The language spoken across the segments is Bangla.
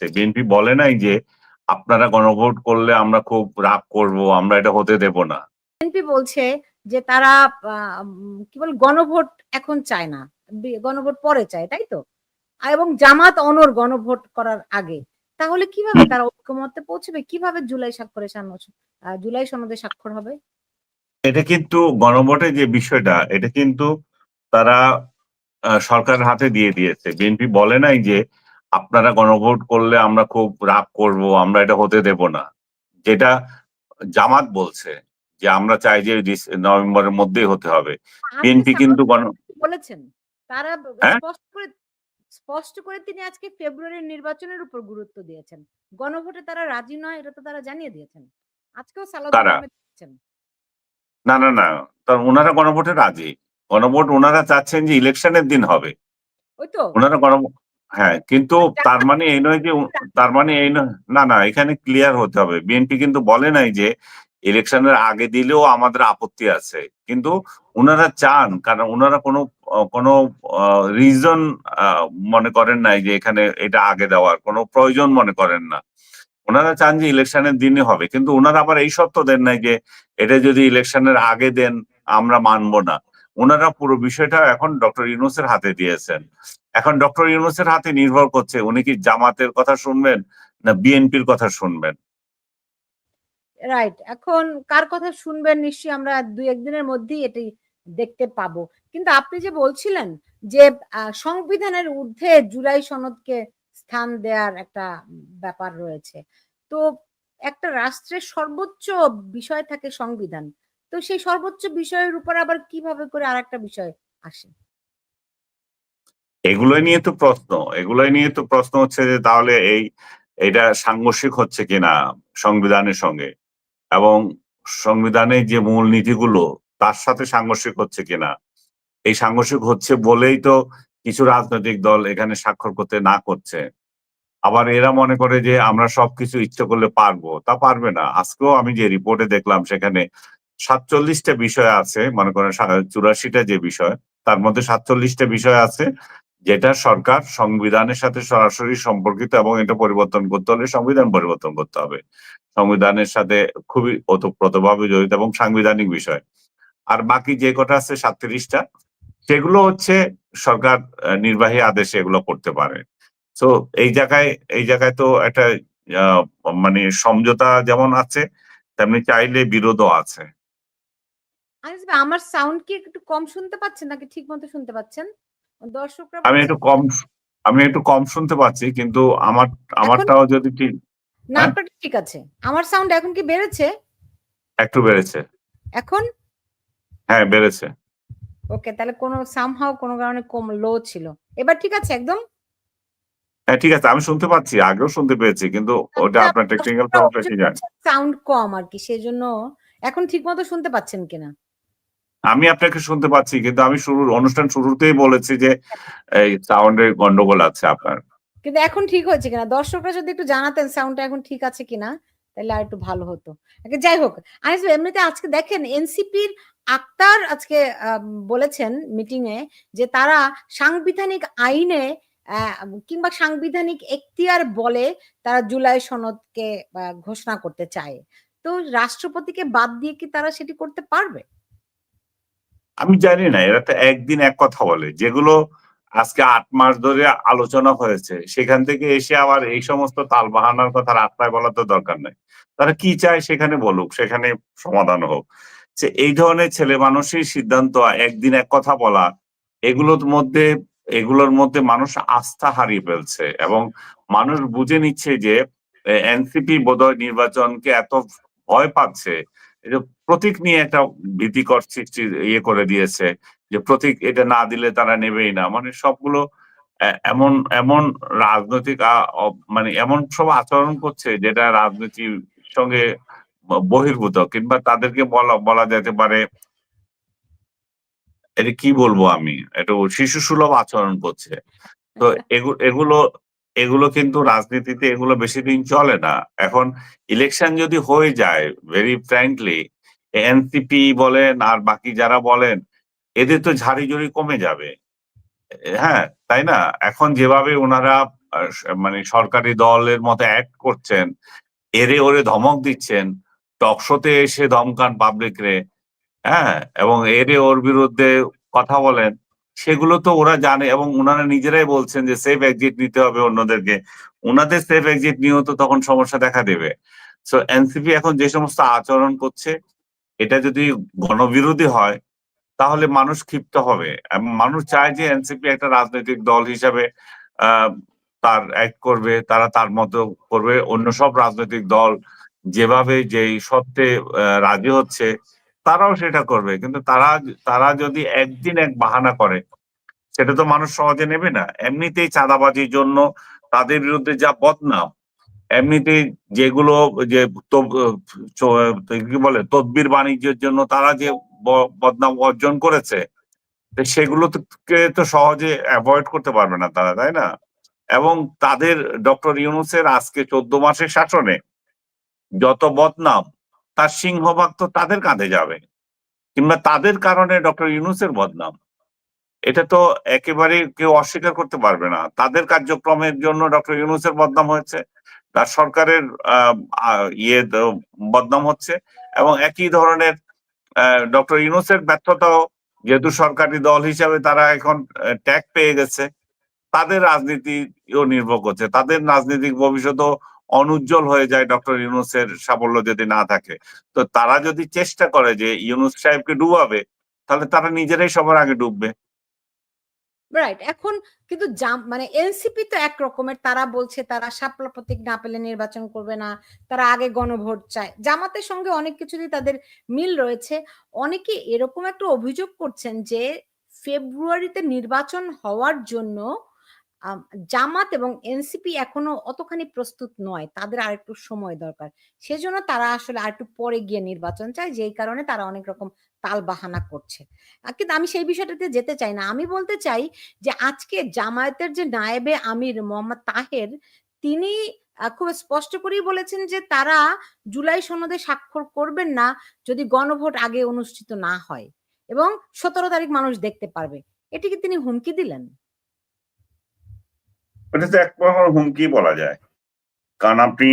বিএনপি বলে নাই যে আপনারা গণভোট করলে আমরা খুব রাগ করব আমরা এটা হতে দেব না। বিএনপি বলছে যে তারা কি বল গণভোট এখন চায় না। গণভোট পরে চায় তাই তো? এবং জামাত অনর গণভোট করার আগে। তাহলে কীভাবে তারা ঐক্যমত্যে পৌঁছবে? কীভাবে জুলাই স্বাক্ষরে জুলাই সনদে স্বাক্ষর হবে? এটা কিন্তু গণভোটের যে বিষয়টা এটা কিন্তু তারা আহ, সরকারের হাতে দিয়ে দিয়েছে। বিএনপি বলে নাই যে আপনারা গণভোট করলে আমরা খুব রাগ করব আমরা এটা হতে দেব না। যেটা জামাত বলছে যে আমরা চাই যে নভেম্বরের মধ্যেই হতে হবে। বিএনপি কিন্তু বলেছেন তারা হ্যাঁ? স্পষ্ট করে স্পষ্ট করে তিনি আজকে ফেব্রুয়ারির নির্বাচনের উপর গুরুত্ব দিয়েছেন। গণভোটে তারা রাজি নয় এটা তো তারা জানিয়ে দিয়েছেন। আজকেও সালাউদ্দিন? না না না তার ওনারা গণভোটে রাজি। গণভোট ওনারা চাচ্ছেন যে ইলেকশনের দিন হবে। ওই তো। ওনারা গণ হ্যাঁ কিন্তু তার মানে এই নয় যে তার মানে এই নয় না না এখানে ক্লিয়ার হতে হবে। বিএনপি কিন্তু বলে নাই যে ইলেকশনের আগে দিলেও আমাদের আপত্তি আছে। কিন্তু ওনারা চান কারণ ওনারা কোনো কোনো রিজন মনে করেন নাই যে এখানে এটা আগে দেওয়ার কোনো প্রয়োজন মনে করেন না। ওনারা চান যে ইলেকশনের দিনে হবে কিন্তু ওনারা আবার এই সত্য দেন নাই যে এটা যদি ইলেকশনের আগে দেন আমরা মানবো না। ওনারা পুরো বিষয়টা এখন ডক্টর ইউনুসের হাতে দিয়েছেন। এখন ডক্টর ইউনুসের হাতে নির্ভর করছে, উনি কি জামাতের কথা শুনবেন না বিএনপির কথা শুনবেন? রাইট এখন কার কথা শুনবেন নিশ্চয়ই আমরা দুই একদিনের মধ্যেই এটি দেখতে পাবো। কিন্তু আপনি যে বলছিলেন যে সংবিধানের ঊর্ধ্বে জুলাই সনদকে স্থান দেওয়ার একটা ব্যাপার রয়েছে। তো একটা রাষ্ট্রের সর্বোচ্চ বিষয় থাকে সংবিধান। তো সেই সর্বোচ্চ বিষয়ের উপর আবার কীভাবে করে আর একটা বিষয় আসে? এগুলোই নিয়ে তো প্রশ্ন। এগুলোই নিয়ে তো প্রশ্ন হচ্ছে যে তাহলে এই এটা সাংঘর্ষিক হচ্ছে কিনা সংবিধানের সঙ্গে? এবং সংবিধানের যে মূল নীতিগুলো তার সাথে সাংঘর্ষিক হচ্ছে কিনা? এই সাংঘর্ষিক হচ্ছে বলেই তো কিছু রাজনৈতিক দল এখানে স্বাক্ষর করতে না করছে। আবার এরা মনে করে যে আমরা সবকিছু ইচ্ছে করলে পারব। তা পারবে না। আজকেও আমি যে রিপোর্টে দেখলাম সেখানে সাতচল্লিশটা বিষয় আছে, মনে করেন চুরাশিটা যে বিষয়, তার মধ্যে সাতচল্লিশটা বিষয় আছে যেটা সরকার সংবিধানের সাথে সরাসরি সম্পর্কিত এবং এটা পরিবর্তন করতে হলে সংবিধান পরিবর্তন করতে হবে। সংবিধানের সাথে খুবই ওতপ্রোতভাবে জড়িত এবং সাংবিধানিক বিষয়। আর বাকি যে কটা আছে সাতত্রিশটা, সেগুলো হচ্ছে সরকার নির্বাহী আদেশে এগুলো করতে পারে। তো এই জায়গায় এই জায়গায় তো একটা মানে সমঝোতা যেমন আছে, তেমনি চাইলে বিরোধও আছে। আনিস ভাই, আমার সাউন্ড কি একটু কম শুনতে পাচ্ছেন নাকি ঠিক মতো শুনতে পাচ্ছেন? দর্শকরা আমি একটু কম আমি একটু কম শুনতে পাচ্ছি কিন্তু আমার আমারটাও যদি ঠিক না হ্যাঁ? আপনারটা ঠিক আছে। আমার সাউন্ড এখন কি বেড়েছে? একটু বেড়েছে। এখন? হ্যাঁ বেড়েছে। ওকে তাহলে কোনো সামহাও কোনো কারণে কম লো ছিল। এবার ঠিক আছে একদম? হ্যাঁ ঠিক আছে আমি শুনতে পাচ্ছি আগেও শুনতে পেয়েছি কিন্তু ওটা আপনার টেকনিক্যাল প্রবলেম কি জানি? সাউন্ড কম আর কি সেজন্য এখন ঠিক মতো শুনতে পাচ্ছেন কিনা? আমি আপনাকে শুনতে পাচ্ছি, কিন্তু আমি শুরু অনুষ্ঠান শুরুতেই বলেছি যে, এই সাউন্ডের গন্ডগোল আছে আপনার। কিন্তু এখন ঠিক হয়েছে কিনা? দর্শকরা যদি একটু জানাতেন সাউন্ডটা এখন ঠিক আছে কিনা, তাহলে আর একটু ভালো হতো। যাই হোক এমনিতে আজকে দেখেন এনসিপির আক্তার আজকে বলেছেন মিটিং এ যে তারা সাংবিধানিক আইনে কিংবা সাংবিধানিক এখতিয়ার বলে তারা জুলাই সনদকে ঘোষণা করতে চায়। তো রাষ্ট্রপতিকে বাদ দিয়ে কি তারা সেটি করতে পারবে? আমি জানি না, এরা তো একদিন এক কথা বলে। যেগুলো আজকে আট মাস ধরে আলোচনা হয়েছে, সেখান থেকে এসে আবার এই সমস্ত তাল বাহানার কথা রাস্তায় বলার তো দরকার নাই। তারা কি চায় সেখানে বলুক, সেখানে সমাধান হোক। যে এই ধরনের ছেলে মানুষের সিদ্ধান্ত একদিন এক কথা বলা। এগুলোর মধ্যে এগুলোর মধ্যে মানুষ আস্থা হারিয়ে ফেলছে এবং মানুষ বুঝে নিচ্ছে যে এনসিপি বোধহয় নির্বাচনকে এত ভয় পাচ্ছে যে প্রতীক নিয়ে একটা ভীতিকর সৃষ্টি ইয়ে করে দিয়েছে যে প্রতীক এটা না দিলে তারা নেবেই না। মানে সবগুলো এমন এমন রাজনৈতিক মানে এমন সব আচরণ করছে যেটা রাজনীতির সঙ্গে বহির্ভূত কিংবা তাদেরকে বলা বলা যেতে পারে এটা কি বলব আমি? একটু শিশু সুলভ আচরণ করছে। তো এগু- এগুলো এগুলো কিন্তু রাজনীতিতে এগুলো বেশি দিন চলে না। এখন ইলেকশন যদি হয়ে যায় ভেরি ফ্র্যাঙ্কলি এনসিপি বলেন আর বাকি যারা বলেন, এদের তো ঝাড়ি ঝুড়ি কমে যাবে। হ্যাঁ তাই না? এখন যেভাবে ওনারা মানে সরকারি দলের মতো অ্যাক্ট করছেন, এরে ওরে ধমক দিচ্ছেন টকশোতে এসে ধমকান পাবলিক রে হ্যাঁ এবং এরে ওর বিরুদ্ধে কথা বলেন সেগুলো তো ওরা জানে এবং ওনারা নিজেরাই বলছেন যে সেফ এক্সিট নিতে হবে অন্যদেরকে। ওনাদের সেফ এক্সিট নিয়েও তো তখন সমস্যা দেখা দেবে। সো এনসিপি এখন যে সমস্ত আচরণ করছে এটা যদি গণবিরোধী হয় তাহলে মানুষ ক্ষিপ্ত হবে। মানুষ চায় যে এনসিপি একটা রাজনৈতিক দল হিসাবে তার অ্যাক্ট করবে তারা তার মতো করবে। অন্য সব রাজনৈতিক দল যেভাবে যেই আহ, রাজি হচ্ছে তারাও সেটা করবে। কিন্তু তারা তারা যদি একদিন এক বাহানা করে, সেটা তো মানুষ সহজে নেবে না। এমনিতেই চাঁদাবাজির জন্য তাদের বিরুদ্ধে যা বদনাম, এমনিতেই যেগুলো যে কি বলে, তদবির বাণিজ্যের জন্য তারা যে বদনাম অর্জন করেছে, তো সেগুলো তো সহজে অ্যাভয়েড করতে পারবে না তারা, তাই না? এবং তাদের ডক্টর ইউনুসের আজকে চোদ্দ মাসের শাসনে যত বদনাম তার সিংহভাগ তো তাদের কাঁধে যাবে। কিংবা তাদের কারণে ডক্টর ইউনুসের বদনাম। এটা তো একেবারে কেউ অস্বীকার করতে পারবে না। তাদের কার্যক্রমের জন্য ডক্টর ইউনুসের বদনাম হয়েছে, তার সরকারের ইয়ে বদনাম হচ্ছে এবং একই ধরনের ডক্টর ইউনুসের ব্যর্থতাও যেহেতু সরকারি দল হিসাবে তারা এখন ট্যাগ পেয়ে গেছে, তাদের রাজনীতিও নির্ভর করছে। তাদের রাজনৈতিক ভবিষ্যৎও অনুজ্জ্বল হয়ে যায় ডক্টর ইউনুসের সাফল্য যদি না থাকে। তো তারা যদি চেষ্টা করে যে ইউনুস সাহেবকে ডুবাবে, তাহলে তারা নিজেরাই সবার আগে ডুববে। রাইট এখন কিন্তু জাম মানে এনসিপি তো এক রকমের, তারা বলছে তারা শাপলা প্রতীক না পেলে নির্বাচন করবে না, তারা আগে গণভোট চায়। জামাতের সঙ্গে অনেক কিছুতেই তাদের মিল রয়েছে। অনেকে এরকম একটা অভিযোগ করছেন যে, ফেব্রুয়ারিতে নির্বাচন হওয়ার জন্য জামাত এবং এনসিপি এখনও অতখানি প্রস্তুত নয়। তাদের আর একটু সময় দরকার। সেজন্য তারা আসলে আর একটু পরে গিয়ে নির্বাচন চায়, যেই কারণে তারা অনেক রকম তাল বাহানা করছে। কিন্তু আমি সেই বিষয়টাতে যেতে চাই না। আমি বলতে চাই যে, আজকে জামায়াতের যে নায়েবে আমির মোহাম্মদ তাহের, তিনি খুব স্পষ্ট করেই বলেছেন যে, তারা জুলাই সনদে স্বাক্ষর করবেন না যদি গণভোট আগে অনুষ্ঠিত না হয় এবং সতেরো তারিখ মানুষ দেখতে পারবে। এটি কি তিনি হুমকি দিলেন। এটা তো এক প্রকার হুমকি বলা যায়। কারণ আপনি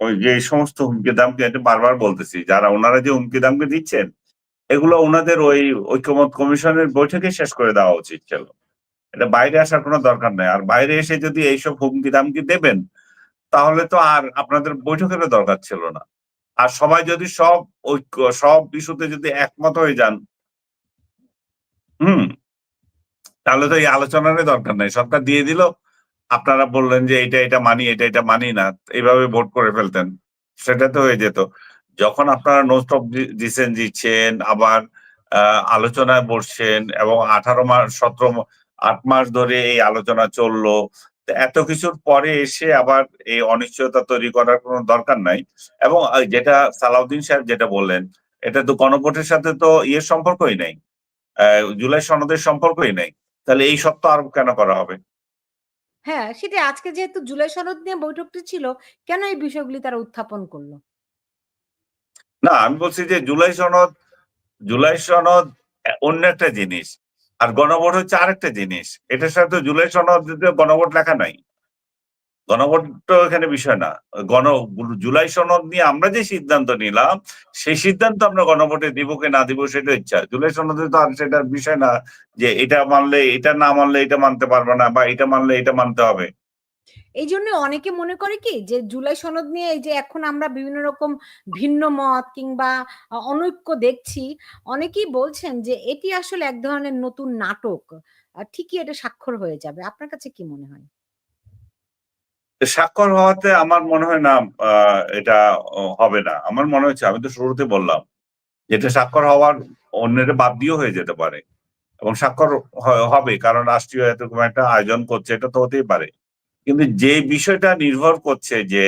ওই যে সমস্ত হুমকি দামকে বারবার বলতেছি, যারা ওনারা যে হুমকি দামকে দিচ্ছেন, এগুলো ওনাদের ওই ঐক্যমত কমিশনের বৈঠকে শেষ করে দেওয়া উচিত ছিল। এটা বাইরে আসার কোনো দরকার নেই। আর বাইরে এসে যদি এইসব হুমকি দামকি দেবেন, তাহলে তো আর আপনাদের বৈঠকেরও দরকার ছিল না। আর সবাই যদি সব ঐক্য, সব ইস্যুতে যদি একমত হয়ে যান, হুম, তাহলে তো এই আলোচনারই দরকার নাই। সরকার দিয়ে দিল আপনারা বললেন যে এটা এটা মানি এটা এটা মানি না, এইভাবে ভোট করে ফেলতেন। সেটা তো হয়ে যেত। যখন আপনারা নো স্টপ ডিসেন দিচ্ছেন, আবার আলোচনায় বসছেন এবং আঠারো মাস, সতেরো আট মাস ধরে এই আলোচনা চলল এত কিছুর পরে এসে আবার এই অনিশ্চয়তা তৈরি করার কোনো দরকার নাই। এবং যেটা সালাউদ্দিন সাহেব যেটা বললেন, এটা তো গণভোটের সাথে তো ইয়ের সম্পর্কই নেই। জুলাই সনদের সম্পর্কই নেই। তাহলে এই সপ্তাহ আর কেন করা হবে? হ্যাঁ সেটা আজকে যেহেতু জুলাই সনদ নিয়ে বৈঠকটি ছিল, কেন এই বিষয়গুলি তারা উত্থাপন করল? না, আমি বলছি যে জুলাই সনদ জুলাই সনদ অন্য একটা জিনিস। আর গণভোট হচ্ছে আরেকটা জিনিস। এটার সাথে জুলাই সনদ গণভোট লেখা নাই। গণভোট এখানে বিষয় না। গণ, জুলাই সনদ নিয়ে আমরা যে সিদ্ধান্ত নিলাম, সেই সিদ্ধান্ত আমরা গণভোটে দিব কি না দিব সেটা ইচ্ছা। জুলাই সনদে তো আর সেটার বিষয় না যে এটা মানলে এটা না মানলে এটা মানতে পারবে না বা এটা মানলে এটা মানতে হবে। এই জন্য অনেকে মনে করে কি যে জুলাই সনদ নিয়ে এই যে এখন আমরা বিভিন্ন রকম ভিন্ন মত কিংবা অনৈক্য দেখছি, অনেকেই বলছেন যে এটি আসলে এক ধরনের নতুন নাটক। ঠিকই এটা স্বাক্ষর হয়ে যাবে। আপনার কাছে কি মনে হয়? স্বাক্ষর হওয়াতে আমার মনে হয় না এটা হবে না। আমার মনে হচ্ছে আমি তো শুরুতে বললাম যেটা স্বাক্ষর হওয়ার অন্যের বাদ দিয়েও হয়ে যেতে পারে এবং স্বাক্ষর হবে কারণ রাষ্ট্রীয় এরকম একটা আয়োজন করছে এটা তো হতেই পারে। কিন্তু যে বিষয়টা নির্ভর করছে যে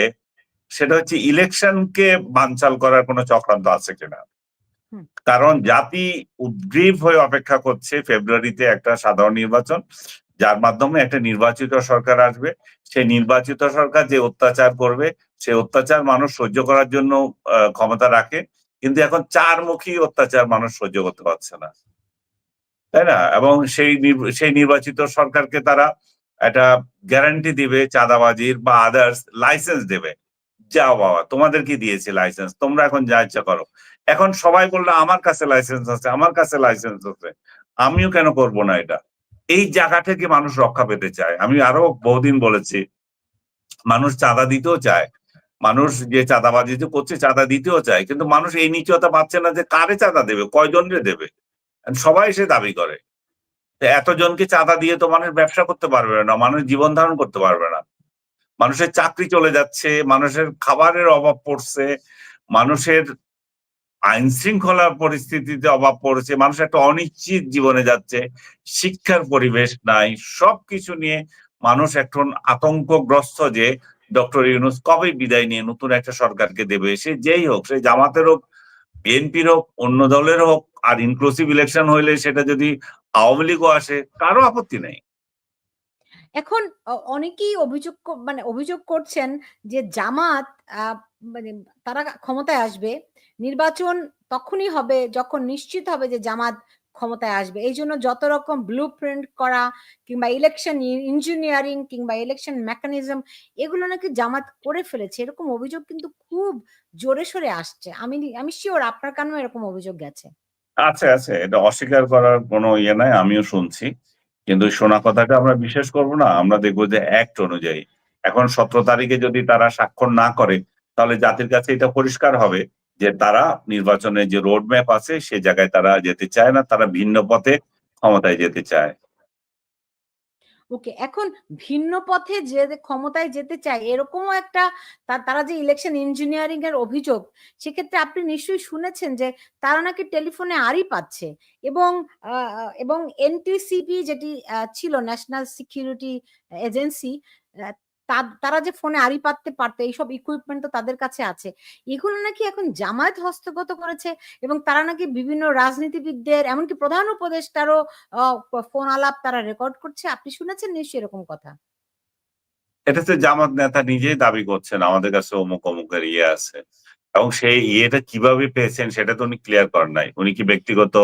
সেটা হচ্ছে ইলেকশনকে বানচাল করার কোনো চক্রান্ত আছে কিনা। কারণ জাতি উদ্গ্রীব হয়ে অপেক্ষা করছে ফেব্রুয়ারিতে একটা সাধারণ নির্বাচন যার মাধ্যমে একটা নির্বাচিত সরকার আসবে। সেই নির্বাচিত সরকার যে অত্যাচার করবে সেই অত্যাচার মানুষ সহ্য করার জন্য ক্ষমতা রাখে। কিন্তু এখন চারমুখী অত্যাচার মানুষ সহ্য করতে পারছে না। তাই না? এবং সেই সেই নির্বাচিত সরকারকে তারা একটা গ্যারান্টি দিবে, চাঁদাবাজির বা আদার্স লাইসেন্স দেবে। যাও বাবা, তোমাদের কি দিয়েছে লাইসেন্স তোমরা এখন যা ইচ্ছা করো। এখন সবাই বলল, আমার কাছে লাইসেন্স আছে, আমার কাছে লাইসেন্স আছে। আমিও কেন করব না এটা? এই জায়গা থেকে মানুষ রক্ষা পেতে চায়। আমি আরও বহুদিন বলেছি, মানুষ চাঁদা দিতেও চায়। মানুষ যে চাঁদাবাজি করছে, চাঁদা দিতেও চায়। কিন্তু মানুষ এই নিশ্চয়তা পাচ্ছে না যে কারে চাঁদা দেবে, কয়জনরে দেবে? সবাই সে দাবি করে। এতজনকে চাঁদা দিয়ে তো মানুষ ব্যবসা করতে পারবে না, মানুষ জীবন ধারণ করতে পারবে না। মানুষের চাকরি চলে যাচ্ছে, মানুষের খাবারের অভাব পড়ছে, মানুষের আইন শৃঙ্খলার পরিস্থিতিতে অভাব পড়েছে, মানুষ একটা অনিশ্চিত জীবনে যাচ্ছে, শিক্ষার পরিবেশ নাই, সবকিছু নিয়ে মানুষ এখন আতঙ্কগ্রস্ত যে ডক্টর ইউনুস কবে বিদায় নিয়ে নতুন একটা সরকারকে দেবে, সে যেই হোক, সে জামাতের হোক, বিএনপির হোক, অন্য দলের হোক, আর ইনক্লুসিভ ইলেকশন হইলে সেটা যদি আওয়ামী লীগও আসে কারও আপত্তি নেই। এখন অনেকেই অভিযোগ মানে অভিযোগ করছেন যে জামাত মানে তারা ক্ষমতায় আসবে, নির্বাচন তখনই হবে যখন নিশ্চিত হবে যে জামাত ক্ষমতায় আসবে। এই জন্য যত রকম ব্লু প্রিন্ট করা কিংবা ইলেকশন ইঞ্জিনিয়ারিং কিংবা ইলেকশন মেকানিজম এগুলো নাকি জামাত করে ফেলেছে। এরকম অভিযোগ কিন্তু খুব জোরে সোরে আসছে। আমি আমি শিওর আপনার কানেও এরকম অভিযোগ গেছে। আছে আছে। এটা অস্বীকার করার কোনো ইয়ে নাই, আমিও শুনছি। কিন্তু শোনা কথাটা আমরা বিশ্বাস করব না। আমরা দেখব যে অ্যাক্ট অনুযায়ী। এখন সতেরো তারিখে যদি তারা স্বাক্ষর না করে তাহলে জাতির কাছে এটা পরিষ্কার হবে যে তারা নির্বাচনে যে রোড ম্যাপ আছে, সে জায়গায় তারা যেতে চায় না, তারা ভিন্ন পথে ক্ষমতায় যেতে চায়। ওকে এখন ভিন্ন পথে যে ক্ষমতায় যেতে চায়, এরকমও একটা তারা যে ইলেকশন ইঞ্জিনিয়ারিং এর অভিযোগ, সেক্ষেত্রে আপনি নিশ্চয়ই শুনেছেন যে তারা নাকি টেলিফোনে আরই পাচ্ছে এবং এবং এনটিসিপি যেটি ছিল ন্যাশনাল সিকিউরিটি এজেন্সি তারা যে ফোনে আড়ি পাততে পারতো, এইসব ইকুইপমেন্ট তো তাদের কাছে আছে। এগুলো নাকি এখন জামায়াত হস্তগত করেছে এবং তারা নাকি বিভিন্ন রাজনীতিবিদদের, এমনকি প্রধান উপদেষ্টারও ফোন আলাপ তারা রেকর্ড করছে। আপনি শুনেছেন নিশ্চয়ই এরকম কথা? এটা তো জামাত নেতা নিজেই দাবি করছেন, আমাদের কাছে অমুক, অমুকের ইয়ে আছে। এবং সেই ইয়েটা কীভাবে পেয়েছেন সেটা তো উনি ক্লিয়ার করেন নাই। উনি কি ব্যক্তিগত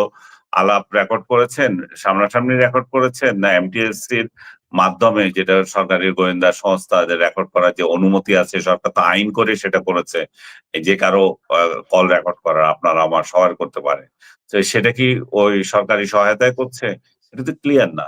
আলাপ রেকর্ড করেছেন, সামনাসামনি রেকর্ড করেছেন না এমটিএসসির মাধ্যমে যেটা সরকারি গোয়েন্দা সংস্থা রেকর্ড করার যে অনুমতি আছে, সরকার তো আইন করে সেটা করেছে। যে কারও কল রেকর্ড করার আপনারা আমার সহায় করতে পারে সেটা কি ওই সরকারি সহায়তায় করছে? সেটা তো ক্লিয়ার না।